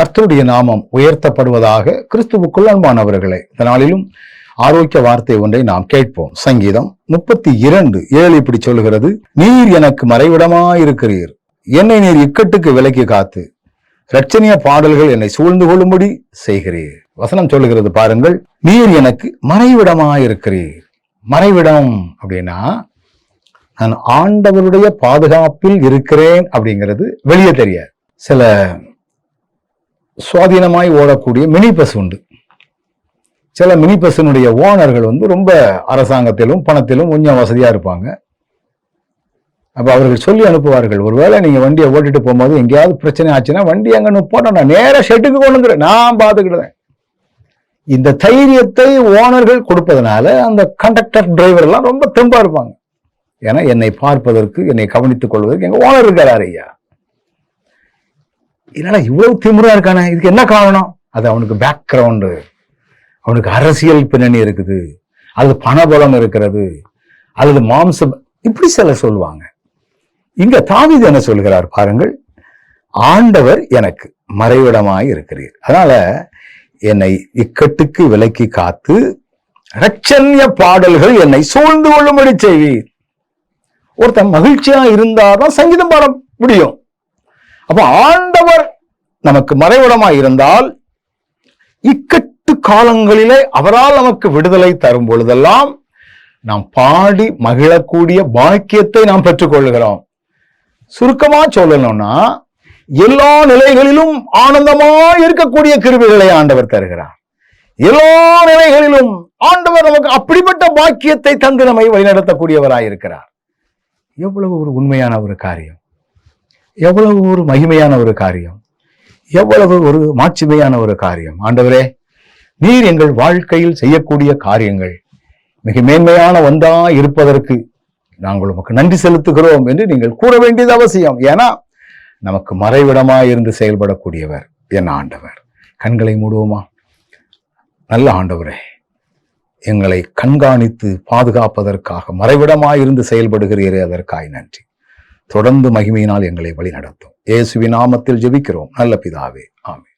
கர்த்தருடைய நாமம் உயர்த்தப்படுவதாக கிறிஸ்துவுக்குள் அன்பானவர்களே இந்த நாளிலும் ஆரோக்கிய வார்த்தை ஒன்றை நாம் கேட்போம். சங்கீதம் முப்பத்தி இரண்டு ஏழு இப்படி சொல்லுகிறது நீர் எனக்கு மறைவிடமாயிருக்கிறீர். என்னை நீர் இக்கட்டுக்கு விலக்கி காத்து ரட்சணிய பாடல்கள் என்னை சூழ்ந்து கொள்ளும்படி செய்கிறீர். வசனம் சொல்லுகிறது பாருங்கள் நீர் எனக்கு மறைவிடமாயிருக்கிறீர். மறைவிடம் அப்படின்னா நான் ஆண்டவருடைய பாதுகாப்பில் இருக்கிறேன் அப்படிங்கிறது வெளியே தெரியாது. சில சுவாதீனமாய் ஓடக்கூடிய மினி பஸ் உண்டு. சில மினி பஸ்ஸினுடைய ஓனர்கள் வந்து ரொம்ப அரசாங்கத்திலும் பணத்திலும் கொஞ்சம் வசதியாக இருப்பாங்க. அப்போ அவர்கள் சொல்லி அனுப்புவார்கள் ஒருவேளை நீங்கள் வண்டியை ஓட்டிட்டு போகும்போது எங்கேயாவது பிரச்சனை ஆச்சுன்னா வண்டி அங்கே நிப்போட்டோம் நான் நேராக ஷெட்டுக்கு கொண்டு வந்துடுறேன் நான் பார்த்துக்கிடுவேன் இந்த தைரியத்தை ஓனர்கள் கொடுப்பதனால அந்த கண்டக்டர் டிரைவர் எல்லாம் ரொம்ப தெம்பாக இருப்பாங்க. ஏன்னா என்னை பார்ப்பதற்கு என்னை கவனித்துக் கொள்வதற்கு எங்கள் ஓனர் இருக்காரு ஐயா. என்னடா இவ்வளவு திமுறா இருக்கானே? இதுக்கு என்ன காரணம்? அது அவனுக்கு பேக்ரவுண்டு அவனுக்கு அரசியல் பின்னணி இருக்குது. அல்லது பணபலம் இருக்கிறது. அல்லது மாம்சம் இப்படி சில சொல்லுவாங்க. இங்க தாவீது என்ன சொல்கிறார் பாருங்கள். ஆண்டவர் எனக்கு மறைவிடமாய் இருக்கிறீர். அதனால என்னை இக்கட்டுக்கு விலக்கி காத்து ரட்சண்ய பாடல்கள் என்னை சூழ்ந்து கொள்ளும்படி செய்வீர். ஒருத்தன் மகிழ்ச்சியா இருந்தாதான் சங்கீதம் பாட முடியும். அப்ப ஆண்டவர் நமக்கு மறைவிடமாய் இருந்தால் இக்கட்டு காலங்களிலே அவரால் நமக்கு விடுதலை தரும் பொழுதெல்லாம் நாம் பாடி மகிழக்கூடிய பாக்கியத்தை நாம் பெற்றுக்கொள்கிறோம் சுருக்கமா சொல்லணும்னா எல்லா நிலைகளிலும் ஆனந்தமாய் இருக்கக்கூடிய கிருவிகளை ஆண்டவர் தருகிறார். எல்லா நிலைகளிலும் ஆண்டவர் நமக்கு அப்படிப்பட்ட பாக்கியத்தை தந்து நம்மை வழிநடத்தக்கூடியவராயிருக்கிறார். எவ்வளவு ஒரு உண்மையான ஒரு காரியம். எவ்வளவு ஒரு மகிமையான ஒரு காரியம். எவ்வளவு ஒரு மாட்சிமையான ஒரு காரியம். ஆண்டவரே நீர் எங்கள் வாழ்க்கையில் செய்யக்கூடிய காரியங்கள் மிக மேன்மையான ஒன்றா இருப்பதற்கு நாங்கள் உமக்கு நன்றி செலுத்துகிறோம் என்று நீங்கள் கூற வேண்டியது அவசியம். ஏன்னா நமக்கு மறைவிடமாக இருந்து செயல்படக்கூடியவர் என் ஆண்டவர். கண்களை மூடுவோமா? நல்ல ஆண்டவரே எங்களை கண்காணித்து பாதுகாப்பதற்காக மறைவிடமாய் இருந்து செயல்படுகிறீரே அதற்காய் நன்றி. தொடர்ந்து மகிமையினால் எங்களை வழி நடத்தும் இயேசுவின் நாமத்தில் ஜெபிக்கிறோம். நல்ல பிதாவே. ஆமே